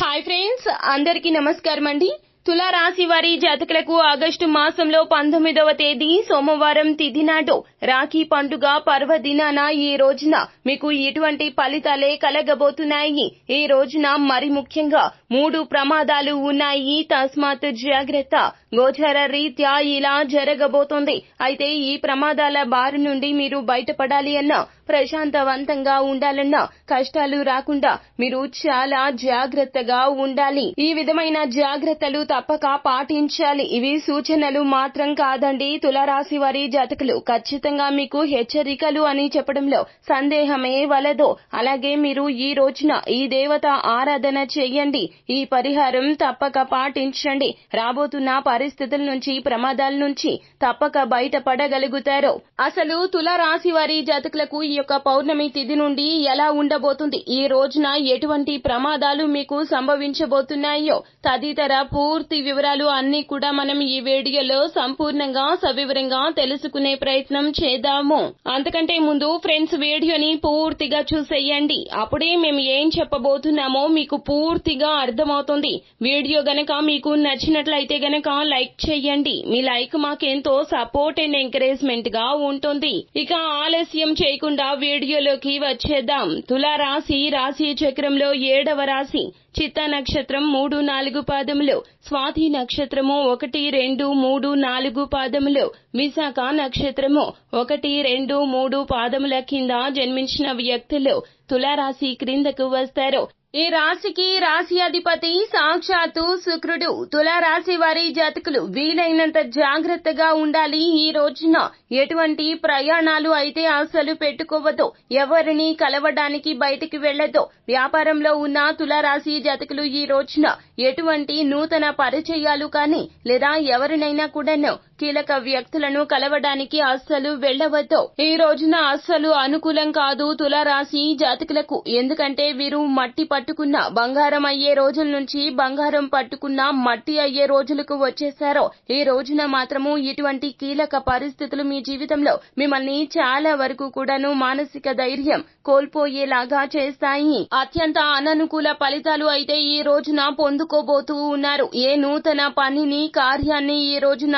Hi friends అందరికీ నమస్కారం అండి. తులారాశి వారి జాతకులకు ఆగస్టు మాసంలో పంతొమ్మిదవ తేదీ సోమవారం తిథి నాడు రాఖీ పండుగ పర్వదినాన ఈ రోజున మీకు ఎటువంటి ఫలితాలే కలగబోతున్నాయి. ఈ రోజున మరి ముఖ్యంగా మూడు ప్రమాదాలు ఉన్నాయి. తస్మాత్ జాగ్రత్త. గోచర రీత్యా ఇలా జరగబోతోంది. అయితే ఈ ప్రమాదాల బారి నుండి మీరు బయటపడాలి అన్నా ప్రశాంతవంతంగా ఉండాలన్నా కష్టాలు రాకుండా మీరు చాలా జాగ్రత్తగా ఉండాలి. ఈ విధమైన జాగ్రత్తలు తప్పక పాటించాలి. ఇవి సూచనలు మాత్రం కాదండి. తులారాశి వారి జాతకులు ఖచ్చితంగా మీకు హెచ్చరికలు అని చెప్పడంలో సందేహమే వలదు. అలాగే మీరు ఈ రోజున ఈ దేవత ఆరాధన చేయండి. ఈ పరిహారం తప్పక పాటించండి. రాబోతున్న పరిస్థితుల నుంచి ప్రమాదాల నుంచి తప్పక బయటపడగలుగుతారు. అసలు తులారాశి వారి జాతకులకు ఈ యొక్క పౌర్ణమి తిథి నుండి ఎలా ఉండబోతుంది? ఈ రోజున ఎటువంటి ప్రమాదాలు మీకు సంభవించబోతున్నాయో? తదితర పూర్తి వివరాలు అన్ని కూడా మనం ఈ వీడియోలో సంపూర్ణంగా సవివరంగా తెలుసుకునే ప్రయత్నం చేద్దాము. అంతకంటే ముందు ఫ్రెండ్స్ వీడియోని పూర్తిగా చూసేయండి. అప్పుడే మేము ఏం చెప్పబోతున్నామో మీకు పూర్తిగా అర్థమవుతుంది. వీడియో గనక మీకు నచ్చినట్లయితే గనక లైక్ చేయండి. మీ లైక్ మాకెంతో సపోర్ట్ అండ్ ఎంకరేజ్మెంట్గా ఉంటుంది. ఇక ఆలస్యం చేయకుండా వీడియోలోకి వచ్చేద్దాం. తులారాశి రాశి చక్రంలో ఏడవ రాశి చిత్త నక్షత్రం మూడు నాలుగు పాదములు స్వాతి నక్షత్రము ఒకటి రెండు మూడు నాలుగు పాదములు విశాఖ నక్షత్రము ఒకటి రెండు మూడు పాదముల కింద జన్మించిన వ్యక్తులు తులారాశి క్రిందకు వస్తారు. ఈ రాశికి రాశి అధిపతి సాక్షాత్తు శుక్రుడు. తులారాశి వారి జాతకులు వీలైనంత జాగ్రత్తగా ఉండాలి. ఈ రోజున ఎటువంటి ప్రయాణాలు అయితే అసలు పెట్టుకోవద్దు. ఎవరిని కలవడానికి బయటికి వెళ్ళదు వ్యాపారంలో ఉన్న తులారాశి జాతకులు ఈ రోజున ఎటువంటి నూతన పరిచయాలు కానీ లేదా ఎవరినైనా కూడాను కీలక వ్యక్తులను కలవడానికి అస్సలు వెళ్ళవద్దు ఈ రోజున అస్సలు అనుకూలం కాదు తులారాశి జాతకులకు. ఎందుకంటే వీరు మట్టి పట్టుకున్న బంగారం అయ్యే రోజుల నుంచి బంగారం పట్టుకున్న మట్టి అయ్యే రోజులకు వచ్చేసారో ఈ రోజున మాత్రము ఇటువంటి కీలక పరిస్థితులు మీ జీవితంలో మిమ్మల్ని చాలా వరకు కూడాను మానసిక ధైర్యం కోల్పోయేలాగా చేస్తాయి. అత్యంత అననుకూల ఫలితాలు అయితే ఈ రోజున పొందుకోబోతూ ఉన్నారు. ఏ నూతన పనిని కార్యాన్ని ఈ రోజున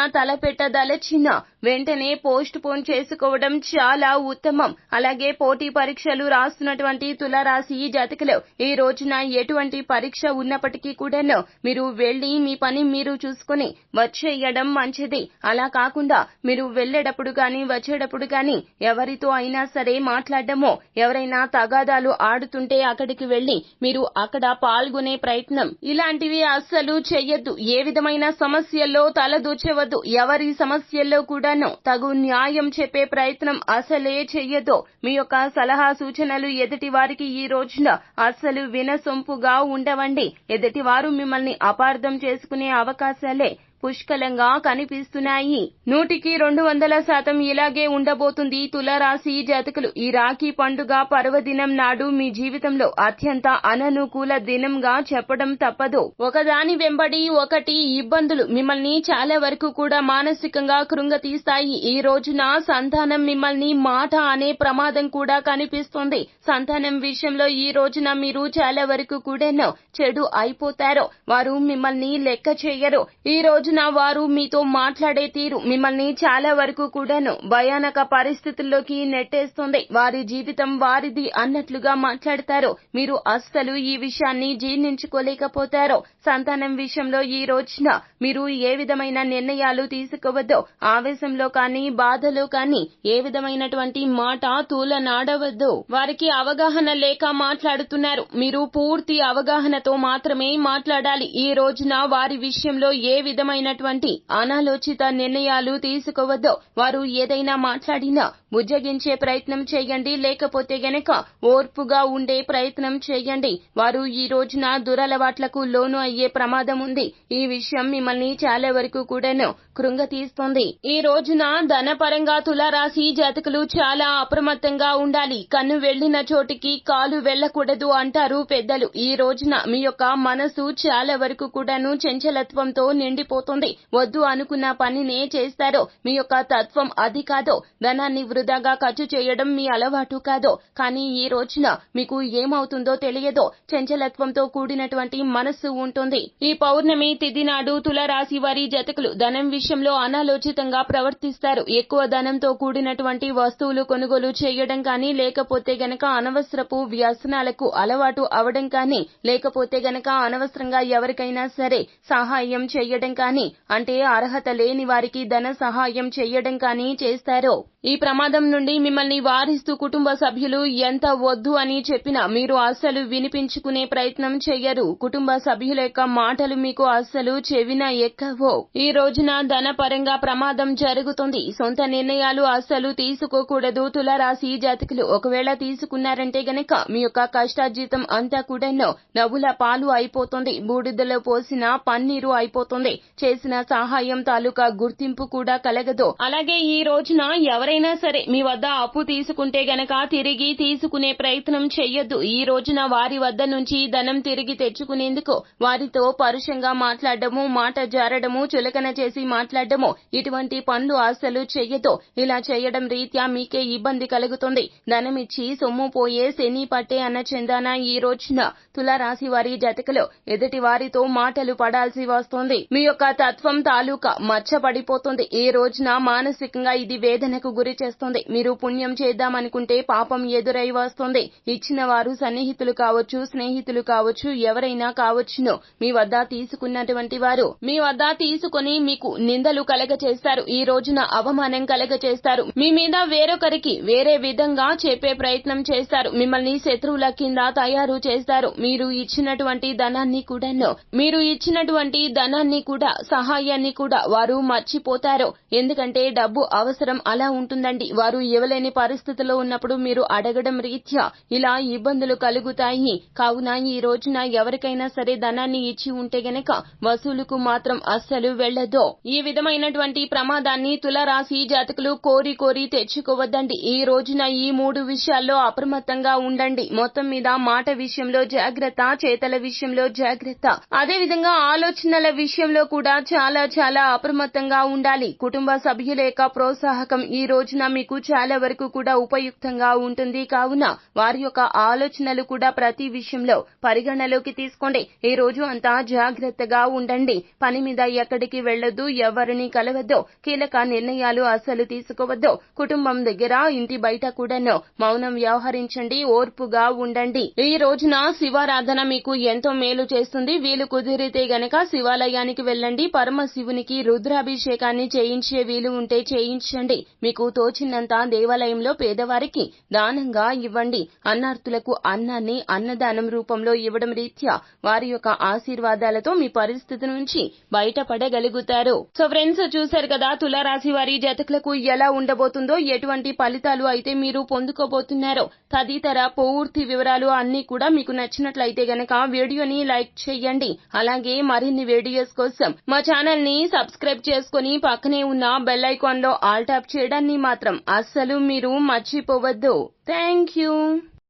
ಬೆಟ್ಟದ ಅಲೆ ಚಿನ್ನ వెంటనే పోస్ట్ పోన్ చేసుకోవడం చాలా ఉత్తమం. అలాగే పోటీ పరీక్షలు రాస్తున్నటువంటి తులారాశి జాతకులు ఈ రోజున ఎటువంటి పరీక్ష ఉన్నప్పటికీ కూడాను మీరు వెళ్ళి మీ పని మీరు చూసుకుని వచ్చేయడం మంచిది. అలా కాకుండా మీరు వెళ్ళేటప్పుడు గాని వచ్చేటప్పుడు గాని ఎవరితో అయినా సరే మాట్లాడడమో ఎవరైనా తగాదాలు ఆడుతుంటే అక్కడికి వెళ్ళి మీరు అక్కడ పాల్గొనే ప్రయత్నం. ఇలాంటివి అస్సలు చెయ్యొద్దు. ఏ విధమైన సమస్యల్లో తలదూచవద్దు ఎవరి సమస్యల్లో కూడా కూడాను తగు న్యాయం చెప్పే ప్రయత్నం అసలే చెయ్యదు మీ యొక్క సలహా సూచనలు ఎదుటి వారికి ఈ రోజున అస్సలు వినసొంపుగా ఉండవండి. ఎదుటి వారు మిమ్మల్ని అపార్థం చేసుకునే అవకాశాలే పుష్కలంగా కనిపిస్తున్నాయి. నూటికి రెండు వందల శాతం ఇలాగే ఉండబోతుంది తులారాశి జాతకులు. ఈ రాఖీ పండుగ పర్వదినం నాడు మీ జీవితంలో అత్యంత అననుకూల దినంగా చెప్పడం తప్పదు. ఒకదాని వెంబడి ఒకటి ఇబ్బందులు మిమ్మల్ని చాలా వరకు కూడా మానసికంగా కృంగతీస్తాయి. ఈ రోజున సంతానం మిమ్మల్ని మాట అనే ప్రమాదం కూడా కనిపిస్తుంది. సంతానం విషయంలో ఈ రోజున మీరు చాలా వరకు కూడాను చెడు అయిపోతారు. వారు మిమ్మల్ని లెక్క చేయరు. ఈ రోజు రోజున వారు మీతో మాట్లాడే తీరు మిమ్మల్ని చాలా వరకు కూడాను భయానక పరిస్థితుల్లోకి నెట్టేస్తుంది. వారి జీవితం వారిది అన్నట్లుగా మాట్లాడతారు. మీరు అస్సలు ఈ విషయాన్ని జీర్ణించుకోలేకపోతారు. సంతానం విషయంలో ఈ రోజున మీరు ఏ విధమైన నిర్ణయాలు తీసుకోవద్దో ఆవేశంలో కానీ బాధలో కానీ ఏ విధమైనటువంటి మాట తూలనాడవద్దు వారికి అవగాహన లేక మాట్లాడుతున్నారు. మీరు పూర్తి అవగాహనతో మాత్రమే మాట్లాడాలి. ఈ రోజున వారి విషయంలో ఏ విధమైన విధమైనటువంటి అనాలోచిత నిర్ణయాలు తీసుకోవద్దు. వారు ఏదైనా మాట్లాడినా బుజ్జగించే ప్రయత్నం చేయండి. లేకపోతే గనక ఓర్పుగా ఉండే ప్రయత్నం చేయండి. వారు ఈ రోజున దురలవాట్లకు లోను అయ్యే ప్రమాదం ఉంది. ఈ విషయం మిమ్మల్ని చాలా వరకు కూడాను కృంగతీస్తుంది. ఈ రోజున ధనపరంగా తులారాశి జాతకులు చాలా అప్రమత్తంగా ఉండాలి. కన్ను వెళ్ళిన చోటికి కాలు వెళ్ళకూడదు అంటారు పెద్దలు. ఈ రోజున మీ యొక్క మనసు చాలా వరకు కూడాను చంచలత్వంతో నిండిపోతుంది. అయిపోతుంది వద్దు అనుకున్న పనినే చేస్తారో మీ యొక్క తత్వం అది కాదు ధనాన్ని వృధాగా ఖర్చు చేయడం మీ అలవాటు కాదు కానీ ఈ రోజున మీకు ఏమవుతుందో తెలియదు చంచలత్వంతో కూడినటువంటి మనస్సు ఉంటుంది. ఈ పౌర్ణమి తిథి నాడు తులరాశి వారి జతకులు ధనం విషయంలో అనాలోచితంగా ప్రవర్తిస్తారు. ఎక్కువ ధనంతో కూడినటువంటి వస్తువులు కొనుగోలు చేయడం కానీ లేకపోతే గనక అనవసరపు వ్యసనాలకు అలవాటు అవడం కానీ లేకపోతే గనక అనవసరంగా ఎవరికైనా సరే సహాయం చేయడం కానీ అంటే అర్హత లేని వారికి ధన సహాయం చేయడం కానీ చేస్తారు? ఈ ప్రమాదం నుండి మిమ్మల్ని వారిస్తూ కుటుంబ సభ్యులు ఎంత వద్దు అని చెప్పినా మీరు అస్సలు వినిపించుకునే ప్రయత్నం చెయ్యరు. కుటుంబ సభ్యుల యొక్క మాటలు మీకు అస్సలు చెవిన ఎక్కవో. ఈ రోజున ధనపరంగా ప్రమాదం జరుగుతుంది. సొంత నిర్ణయాలు అస్సలు తీసుకోకూడదు. తులరాశి జాతకులు ఒకవేళ తీసుకున్నారంటే గనక మీ యొక్క కష్టార్జితం అంతా కూడాను నవ్వుల పాలు అయిపోతుంది. బూడిదలో పోసిన పన్నీరు అయిపోతుంది. చేసిన సహాయం తాలూకా గుర్తింపు కూడా కలగదు. అలాగే ఈ రోజున ఎవరు ఎవరైనా సరే మీ వద్ద అప్పు తీసుకుంటే గనక తిరిగి తీసుకునే ప్రయత్నం చెయ్యొద్దు. ఈ రోజున వారి వద్ద నుంచి ధనం తిరిగి తెచ్చుకునేందుకు వారితో పరుషంగా మాట్లాడము మాట జారడము చులకన చేసి మాట్లాడము ఇటువంటి పనులు అసలు చెయ్యదు ఇలా చేయడం రీత్యా మీకే ఇబ్బంది కలుగుతుంది. ధనమిచ్చి సొమ్ము పోయే శని పట్టే అన్న చందాన ఈ రోజున తులారాశి వారి జతకలో ఎదుటి వారితో మాటలు పడాల్సి వస్తుంది. మీ యొక్క తత్వం తాలూకా మచ్చపడిపోతుంది. ఈ రోజున మానసికంగా ఇది వేదనకు గురి చేస్తుంది. మీరు పుణ్యం చేద్దామనుకుంటే పాపం ఎదురై వస్తుంది. ఇచ్చిన వారు సన్నిహితులు కావచ్చు స్నేహితులు కావచ్చు ఎవరైనా కావచ్చును. మీ వద్ద తీసుకున్నటువంటి వారు మీ వద్ద తీసుకుని మీకు నిందలు కలగ చేస్తారు. ఈ రోజున అవమానం కలగ చేస్తారు. మీ మీద వేరొకరికి వేరే విధంగా చెప్పే ప్రయత్నం చేస్తారు. మిమ్మల్ని శత్రువుల కింద తయారు చేస్తారు. మీరు ఇచ్చినటువంటి ధనాన్ని కూడాను మీరు ఇచ్చినటువంటి ధనాన్ని కూడా సహాయాన్ని కూడా వారు మర్చిపోతారు. ఎందుకంటే డబ్బు అవసరం అలా ఉంటుంది. ఉంటుందండి. వారు ఇవ్వలేని పరిస్థితిలో ఉన్నప్పుడు మీరు అడగడం రీత్యా ఇలా ఇబ్బందులు కలుగుతాయి. కావున ఈ రోజున ఎవరికైనా సరే ధనాన్ని ఇచ్చి ఉంటే గనక వసూలుకు మాత్రం అస్సలు వెళ్ళదు ఈ విధమైనటువంటి ప్రమాదాన్ని తులరాశి జాతకులు కోరి కోరి తెచ్చుకోవద్దండి. ఈ రోజున ఈ మూడు విషయాల్లో అప్రమత్తంగా ఉండండి. మొత్తం మీద మాట విషయంలో జాగ్రత్త చేతల విషయంలో జాగ్రత్త. అదే విధంగా ఆలోచనల విషయంలో కూడా చాలా చాలా అప్రమత్తంగా ఉండాలి. కుటుంబ సభ్యుల యొక్క ప్రోత్సాహకం ఈ రోజు రోజున మీకు చాలా వరకు కూడా ఉపయుక్తంగా ఉంటుంది. కావున వారి యొక్క ఆలోచనలు కూడా ప్రతి విషయంలో పరిగణలోకి తీసుకోండి. ఈ రోజు అంతా జాగ్రత్తగా ఉండండి. పని మీద ఎక్కడికి వెళ్ళొద్దు ఎవరిని కలవద్దు కీలక నిర్ణయాలు అసలు తీసుకోవద్దు. కుటుంబం దగ్గర ఇంటి బయట కూడాను మౌనం వ్యవహరించండి ఓర్పుగా ఉండండి. ఈ రోజున శివారాధన మీకు ఎంతో మేలు చేస్తుంది. వీలు కుదిరితే గనక శివాలయానికి వెళ్ళండి. పరమశివునికి రుద్రాభిషేకాన్ని చేయించే వీలు ఉంటే చేయించండి. మీకు తోచినంత దేవాలయంలో పేదవారికి దానంగా ఇవ్వండి. అన్నార్థులకు అన్నాన్ని అన్నదానం రూపంలో ఇవ్వడం రీత్యా వారి యొక్క ఆశీర్వాదాలతో మీ పరిస్థితి నుంచి బయటపడగలుగుతారు. సో ఫ్రెండ్స్ చూశారు కదా తులారాశి వారి జతకులకు ఎలా ఉండబోతుందో ఎటువంటి ఫలితాలు అయితే మీరు పొందుకోబోతున్నారో తదితర పూర్తి వివరాలు అన్ని కూడా మీకు నచ్చినట్లయితే గనక వీడియోని లైక్ చేయండి. అలాగే మరిన్ని వీడియోస్ కోసం మా ఛానల్ని సబ్స్క్రైబ్ చేసుకుని పక్కనే ఉన్న బెల్ ఐకాన్లో ఆల్ టాప్ చేయడాన్ని మాత్రం అస్సలు మీరు మర్చిపోవద్దు. Thank you